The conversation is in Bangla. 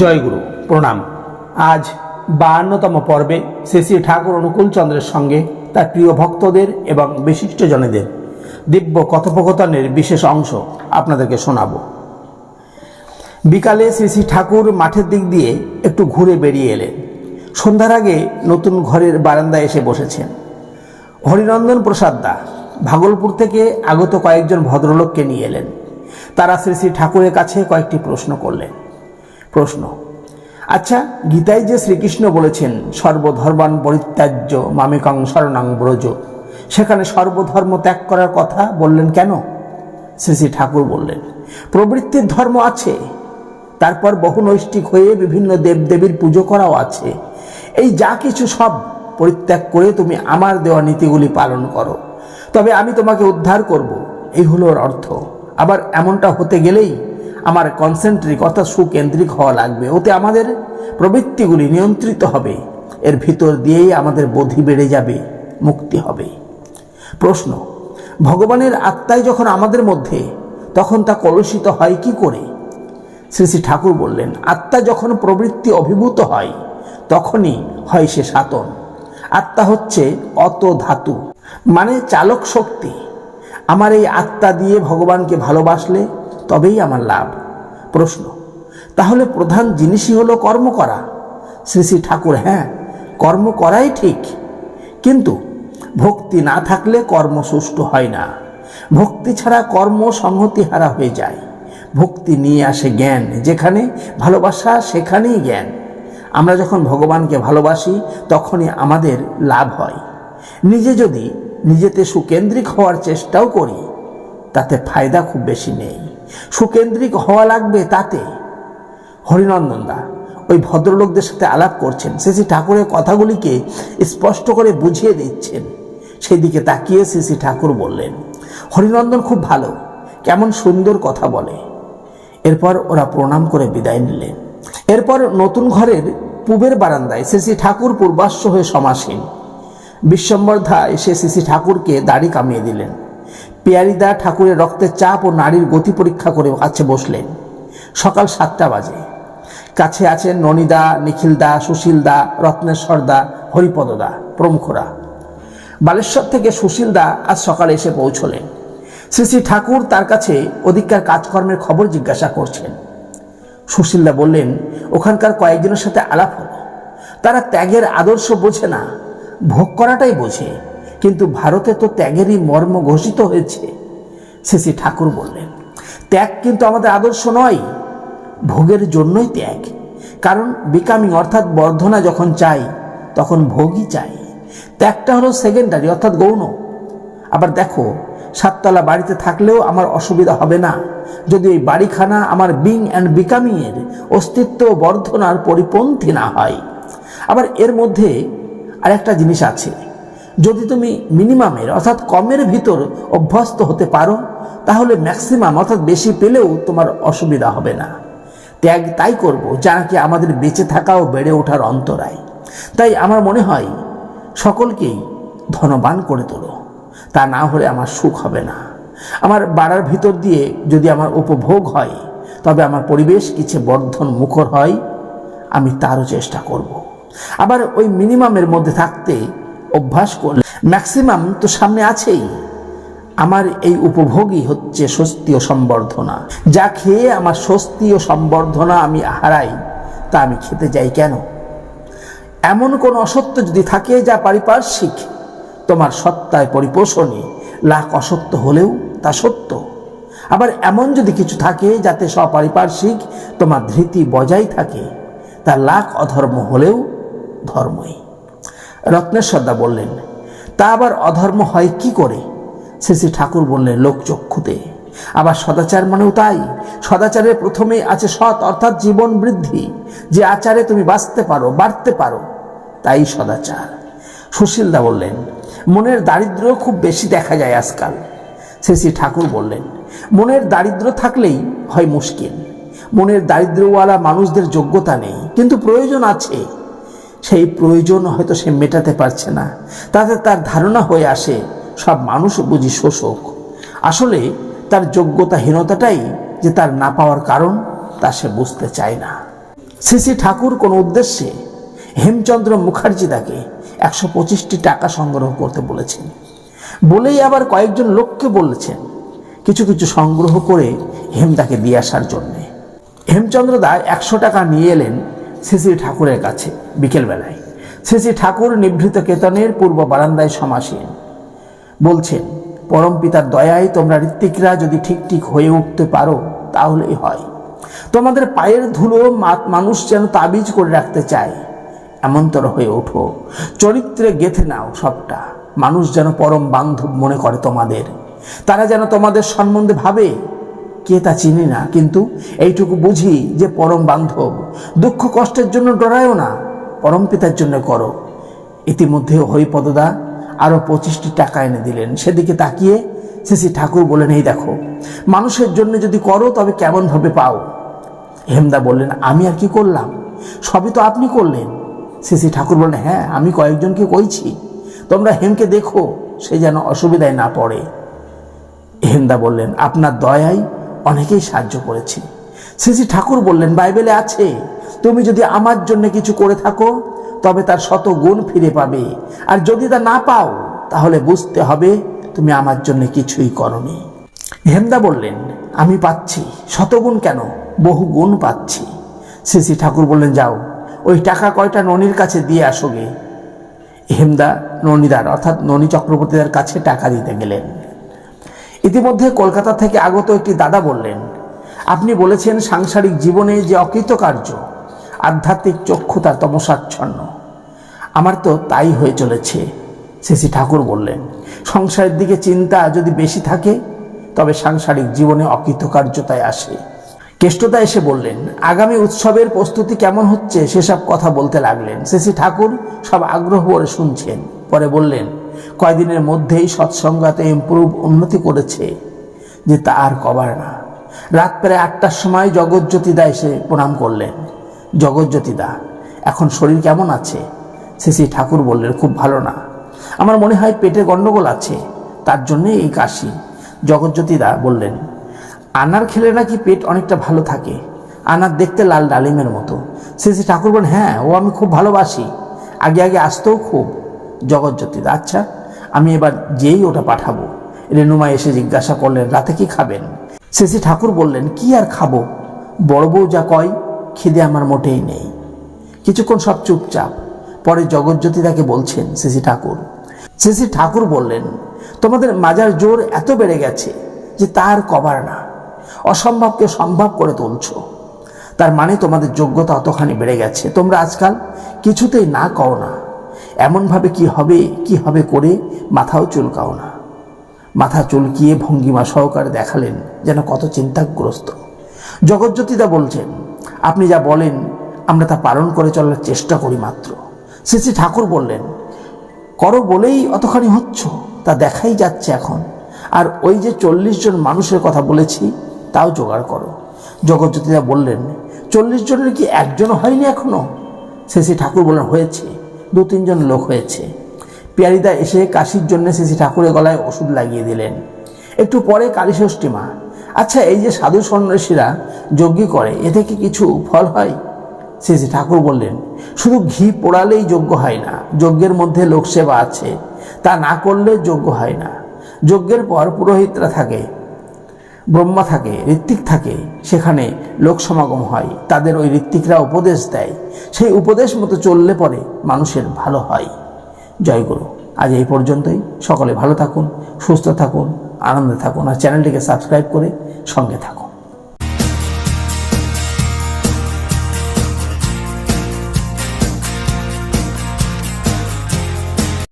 জয়গুরু, প্রণাম। আজ বাহান্নতম পর্বে শ্রী শ্রী ঠাকুর অনুকূল চন্দ্রের সঙ্গে তার প্রিয় ভক্তদের এবং বিশিষ্টজনেদের দিব্য কথোপকথনের বিশেষ অংশ আপনাদেরকে শোনাব। বিকালে শ্রী শ্রী ঠাকুর মাঠের দিক দিয়ে একটু ঘুরে বেরিয়ে এলেন। সন্ধ্যার আগে নতুন ঘরের বারান্দায় এসে বসেছেন। হরিনন্দন প্রসাদ দা ভাগলপুর থেকে আগত কয়েকজন ভদ্রলোককে নিয়ে এলেন। তারা শ্রী শ্রী ঠাকুরের কাছে কয়েকটি প্রশ্ন করলেন। প্রশ্ন। আচ্ছা গীতায় যে শ্রীকৃষ্ণ বলেছেন, সর্বধর্মান পরিত্যাজ্য মামিকং শরণাং ব্রজ সেখানে সর্বধর্ম ত্যাগ করার কথা বললেন কেন? শ্রী শ্রী ঠাকুর বললেন, প্রবৃত্তির ধর্ম আছে, তারপর বহু নৈষ্ঠিক হয়ে বিভিন্ন দেবদেবীর পুজো করাও আছে। এই যা কিছু সব পরিত্যাগ করে তুমি আমার দেওয়া নীতিগুলি পালন করো। তবে আমি তোমাকে উদ্ধার করব, এই হলো অর্থ। আবার এমনটা হতে গেলেই আমার কনসেন্ট্রিক অর্থাৎ সুকেন্দ্রিক হওয়া লাগবে। ওতে আমাদের প্রবৃত্তিগুলি নিয়ন্ত্রিত হবে। এর ভিতর দিয়েই আমাদের বোধি বেড়ে যাবে, মুক্তি হবে। প্রশ্ন, ভগবানের আত্মায় যখন আমাদের মধ্যে, তখন তা কলুষিত হয় কি করে? শ্রী শ্রী ঠাকুর বললেন, আত্মা যখন প্রবৃত্তি অভিভূত হয়, তখনই হয় সে সাতন। আত্মা হচ্ছে অত ধাতু মানে চালক শক্তি। আমার এই আত্মা দিয়ে ভগবানকে ভালোবাসলে তবেই আমার লাভ। প্রশ্ন, তাহলে প্রধান জিনিসই হলো কর্ম করা। শ্রী শ্রী ঠাকুর হ্যাঁ কর্ম করাই ঠিক। কিন্তু ভক্তি না থাকলে কর্ম সুষ্ঠু হয় না। ভক্তি ছাড়া কর্ম সংহতি হারা হয়ে যায়। ভক্তি নিয়ে আসে জ্ঞান, যেখানে ভালোবাসা সেখানেই জ্ঞান। আমরা যখন ভগবানকে ভালোবাসি, তখনই আমাদের লাভ হয়। নিজে যদি নিজেতে সুকেন্দ্রিক হওয়ার চেষ্টাও করি, তাতে ফায়দা খুব বেশি নেই। সুকেন্দ্রিক হওয়া লাগবে তাতে। হরিনন্দন দা, ওই ভদ্রলোকদের সাথে আলাপ করছেন। শ্রী ঠাকুরের কথাগুলিকে স্পষ্ট করে বুঝিয়ে দিচ্ছেন। সেই দিকে তাকিয়ে শ্রী ঠাকুর বললেন, হরিনন্দন খুব ভালো, কেমন সুন্দর কথা বলে। এরপর ওরা প্রণাম করে বিদায় নিলেন। এরপর নতুন ঘরের পূবের বারান্দায় শ্রী ঠাকুর পূর্বাশ্ব হয়ে সমাসীন। বিশ্বম্বরধা এসে শ্রী ঠাকুরকে দাড়ি কামিয়ে দিলেন। পেয়ারিদা ঠাকুরের রক্তের চাপ ও নারীর গতি পরীক্ষা করে কাছে বসলেন। সকাল সাতটা বাজে। কাছে আছেন ননিদা, নিখিলদা, সুশীলদা, রত্নেশ্বরদা, হরিপদদা, প্রমুখরা। বালেশ্বর থেকে সুশীলদা আজ সকালে এসে পৌঁছলেন। শ্রী শ্রী ঠাকুর তার কাছে অধিককার কাজকর্মের খবর জিজ্ঞাসা করছেন। সুশীলদা বললেন, ওখানকার কয়েকজনের সাথে আলাপ হলো। তারা ত্যাগের আদর্শ বোঝে না। ভোগ করাটাই বোঝে। কিন্তু ভারতে তো ত্যাগেরই মর্ম ঘোষিত হয়েছে। শ্রী শ্রী ঠাকুর বললেন, ত্যাগ কিন্তু আমাদের আদর্শ নয়, ভোগের জন্যই ত্যাগ। কারণ বিকামিং অর্থাৎ বর্ধনা যখন চাই, তখন ভোগই চাই। ত্যাগটা হলো সেকেন্ডারি অর্থাৎ গৌণ। আবার দেখো, সাততলা বাড়িতে থাকলেও আমার অসুবিধা হবে না। যদি ওই বাড়িখানা আমার বিং অ্যান্ড বিকামিংয়ের অস্তিত্ব বর্ধনার পরিপন্থী না হয়। আবার এর মধ্যে আরেকটা জিনিস আছে। যদি তুমি মিনিমামের অর্থাৎ কমের ভিতর অভ্যস্ত হতে পারো, তাহলে ম্যাক্সিমাম অর্থাৎ বেশি পেলেও তোমার অসুবিধা হবে না। ত্যাগ তাই করব, যা নাকি আমাদের বেঁচে থাকা ও বেড়ে ওঠার অন্তরায়। তাই আমার মনে হয়, সকলকেই ধনবান করে তোলো। তা না হলে আমার সুখ হবে না। আমার বাড়ার ভিতর দিয়ে যদি আমার উপভোগ হয়, তবে আমার পরিবেশ কিছু বর্ধন মুখর হয়, আমি তারও চেষ্টা করব। আবার ওই মিনিমামের মধ্যে থাকতে অভ্যাস করলে ম্যাক্সিমাম তো সামনে আছেই। আমার এই উপভোগই হচ্ছে স্বস্তি ও সম্বর্ধনা। যা খেয়ে আমার স্বস্তি ও সম্বর্ধনা আমি হারাই, তা আমি খেতে যাই কেন? এমন কোন অসত্য যদি থাকে যা পারিপার্শ্বিক, তোমার সত্তায় পরিপোষণে লাখ অসত্য হলেও তা সত্য। আবার এমন যদি কিছু থাকে যাতে সপারিপার্শ্বিক তোমার ধৃতি বজায় থাকে, তা লাখ অধর্ম হলেও ধর্মই। রত্নেশ্বরদা বললেন, তা আবার অধর্ম হয় কি করে? শ্রী শ্রী ঠাকুর বললেন লোকচক্ষুতে আবার সদাচার মানেও তাই। সদাচারের প্রথমে আছে সৎ, অর্থাৎ জীবন বৃদ্ধি। যে আচারে তুমি বাঁচতে পারো, বাড়তে পারো, তাই সদাচার। সুশীলদা বললেন, মনের দারিদ্র খুব বেশি দেখা যায় আজকাল। শ্রী শ্রী ঠাকুর বললেন, মনের দারিদ্র থাকলেই হয় মুশকিল। মনের দারিদ্রওয়ালা মানুষদের যোগ্যতা নেই, কিন্তু প্রয়োজন আছে। সেই প্রয়োজন হয়তো সে মেটাতে পারছে না। তাতে তার ধারণা হয়ে আসে, সব মানুষ বুঝি শোষক। আসলে তার যোগ্যতাহীনতাটাই যে তার না পাওয়ার কারণ, তা সে বুঝতে চায় না। শ্রী ঠাকুর কোনো উদ্দেশ্যে হেমচন্দ্র মুখার্জি তাকে একশো পঁচিশটি টাকা সংগ্রহ করতে বলেছেন। বলেই আবার কয়েকজন লোককে বলেছেন কিছু কিছু সংগ্রহ করে হেমদাকে দিয়ে আসার জন্যে। হেমচন্দ্র দা একশো টাকা নিয়ে এলেন শ্রী ঠাকুরের কাছে বিকেলবেলায়। শ্রী ঠাকুর নিভৃত কেতনের পূর্ব বারান্দায় সমাসীন। বলছেন, পরম পিতার দয়ায় তোমরা ঋত্বিকরা যদি ঠিক ঠিক হয়ে উঠতে পারো তাহলেই হয়। তোমাদের পায়ের ধুলো মানুষ যেন তাবিজ করে রাখতে চায়। এমনতর হয়ে ওঠো, চরিত্রে গেথে নাও সবটা। মানুষ যেন পরম বান্ধব মনে করে তোমাদের। তারা যেন তোমাদের সম্বন্ধে ভাবে কে তা চিনি না। কিন্তু এইটুকু বুঝি যে পরম বান্ধব, দুঃখ কষ্টের জন্য ডরায়ও না, পরম পিতার জন্য করো। ইতিমধ্যে হরিপদদা আরও পঁচিশটি টাকা এনে দিলেন। সেদিকে তাকিয়ে শ্রী ঠাকুর বলেন, এই দেখো, মানুষের জন্য যদি করো, তবে কেমনভাবে পাও? হেমদা বললেন, আমি আর কি করলাম? সবই তো আপনি করলেন। শ্রী ঠাকুর বললেন হ্যাঁ আমি কয়েকজনকে কইছি। তোমরা হেমকে দেখো, সে যেন অসুবিধায় না পড়ে। হেমদা বললেন, আপনার দয়াই অনেকেই সাহায্য করেছে। শ্রী ঠাকুর বললেন, বাইবেলে আছে, তুমি যদি আমার জন্য কিছু করে থাকো, তবে তার শত গুণ ফিরে পাবে। আর যদি তা না পাও, তাহলে বুঝতে হবে তুমি আমার জন্য কিছুই করনি। হেমদা বললেন, আমি পাচ্ছি। শতগুণ কেন? বহু গুণ পাচ্ছি। শ্রী ঠাকুর বললেন, যাও, ওই টাকা কয়টা ননির কাছে দিয়ে আসোগে হেমদা ননিদার, অর্থাৎ ননী চক্রবর্তীদের কাছে টাকা দিতে গেলেন। ইতিমধ্যে কলকাতা থেকে আগত একটি দাদা বললেন, আপনি বলেছেন সাংসারিক জীবনে যে অকৃতকার্য, আধ্যাত্মিক চক্ষু তার তমসাচ্ছন্ন আমার তো তাই হয়ে চলেছে, শ্রী ঠাকুর বললেন। সংসারের দিকে চিন্তা যদি বেশি থাকে, তবে সাংসারিক জীবনে অকৃতকার্যতায় আসে। কেষ্টতা এসে বললেন, আগামী উৎসবের প্রস্তুতি কেমন হচ্ছে সেসব কথা বলতে লাগলেন। শ্রী ঠাকুর সব আগ্রহ করে শুনছেন। পরে বললেন কয়দিনের মধ্যেই সৎসঙ্গাতে ইম্প্রুভ উন্নতি করেছে, যে তা আর কবার না। রাত প্রায় আটটার সময় জগৎজ্যোতিদা এসে প্রণাম করলেন। জগৎজ্যোতিদা এখন শরীর কেমন আছে? শ্রী ঠাকুর বললেন, খুব ভালো না। আমার মনে হয় পেটে গণ্ডগোল আছে, তার জন্যে এই কাশি। জগৎজ্যোতিদা বললেন, আনার খেলে নাকি পেট অনেকটা ভালো থাকে। আনার দেখতে লাল ডালিমের মতো। শ্রী ঠাকুর বলেন হ্যাঁ ও আমি খুব ভালোবাসি। আগে আগে আসতেও খুব। জগৎজ্যোতিদা আচ্ছা আমি এবার যেই ওটা পাঠাবো। রেনুমা এসে জিজ্ঞাসা করলেন, রাতে কি খাবেন? শ্রী ঠাকুর বললেন, কি আর খাব? বড় বউ যা কয়, খিদে আমার মোটেই নেই। কিছুক্ষণ সব চুপচাপ, পরে জগৎজ্যোতি তাকে বলছেন শ্রী ঠাকুর শ্রী ঠাকুর বললেন, তোমাদের মাজার জোর এত বেড়ে গেছে যে তার কবার না, অসম্ভবকে সম্ভব করে তুলছ। তার মানে তোমাদের যোগ্যতা অতখানি বেড়ে গেছে। তোমরা আজকাল কিছুতেই না কও না। এমনভাবে কি হবে কি হবে করে মাথাও চুলকাও না। মাথা চুলকিয়ে ভঙ্গিমা সহকারে দেখালেন যেন কত চিন্তাগ্রস্ত। জগজ্যোতিদা বলছেন, আপনি যা বলেন, আমরা তা পালন করে চলার চেষ্টা করি মাত্র। শ্রী ঠাকুর বললেন, করো বলেই অতখানি হচ্ছ, তা দেখাই যাচ্ছে এখন। আর ওই যে চল্লিশ জন মানুষের কথা বলেছি, তাও জোগাড় করো। জগজ্যোতিদা বললেন, চল্লিশ জনের কি একজনও হয়নি এখনও? শ্রী ঠাকুর বললেন, হয়েছে। দু তিনজন লোক হয়েছে। পিয়ারিদা এসে কাশির জন্য শ্রী ঠাকুরের গলায় ওষুধ লাগিয়ে দিলেন। একটু পরে কালীষষ্ঠী মা আচ্ছা এই যে সাধু সন্ন্যাসীরা যজ্ঞ করে এ থেকে কিছু ফল হয়? শ্রী ঠাকুর বললেন, শুধু ঘি পোড়ালেই যোগ্য হয় না, যজ্ঞের মধ্যে লোকসেবা আছে, তা না করলে যোগ্য হয় না। যজ্ঞের পর পুরোহিতরা থাকে ব্রহ্মা থাকে, ঋত্বিক থাকে, সেখানে লোক সমাগম হয়। তাদের ওই ঋত্বিকরা উপদেশ দেয়। সেই উপদেশ মতো চললে পরে মানুষের ভালো হয়। জয় গুরু। আজ এই পর্যন্তই। সকলে ভালো থাকুন, সুস্থ থাকুন, আনন্দে থাকুন, আর চ্যানেলটিকে সাবস্ক্রাইব করে সঙ্গে থাকুন।